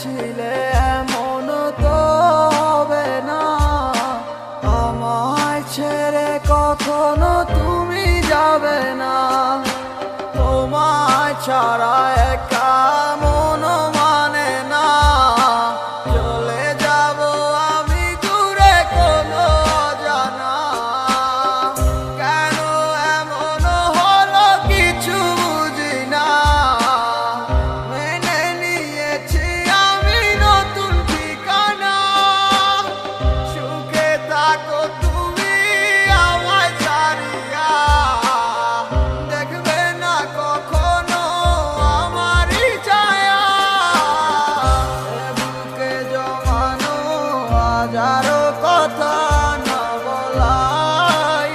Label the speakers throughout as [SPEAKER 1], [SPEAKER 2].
[SPEAKER 1] ছিলে এমন তো হবে না। আমায় ছেড়ে কখনো তুমি যাবে না। তোমায় ছাড়া একা হাজারো কথা না বলাই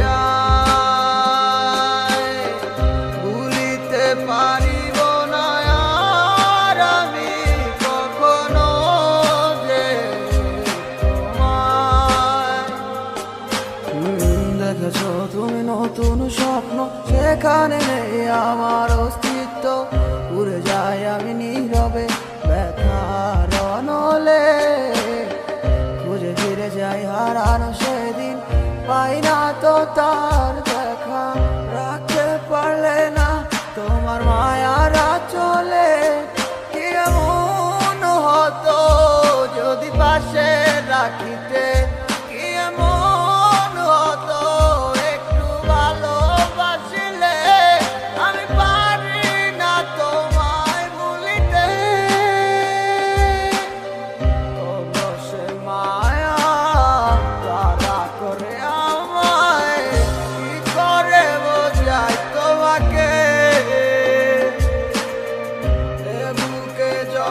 [SPEAKER 1] যায়। পারিব না আর আমি কখনো নতুন স্বপ্ন, সেখানে নেই আমার অস্তিত্ব। উড়ে যাই আমি নীরবে হারানো সেদিন পাই না তো তার দেখা। রাখতে পারলে না তোমার মায়ারা চলে। কেমন হতো যদি পাশে রাখিতে?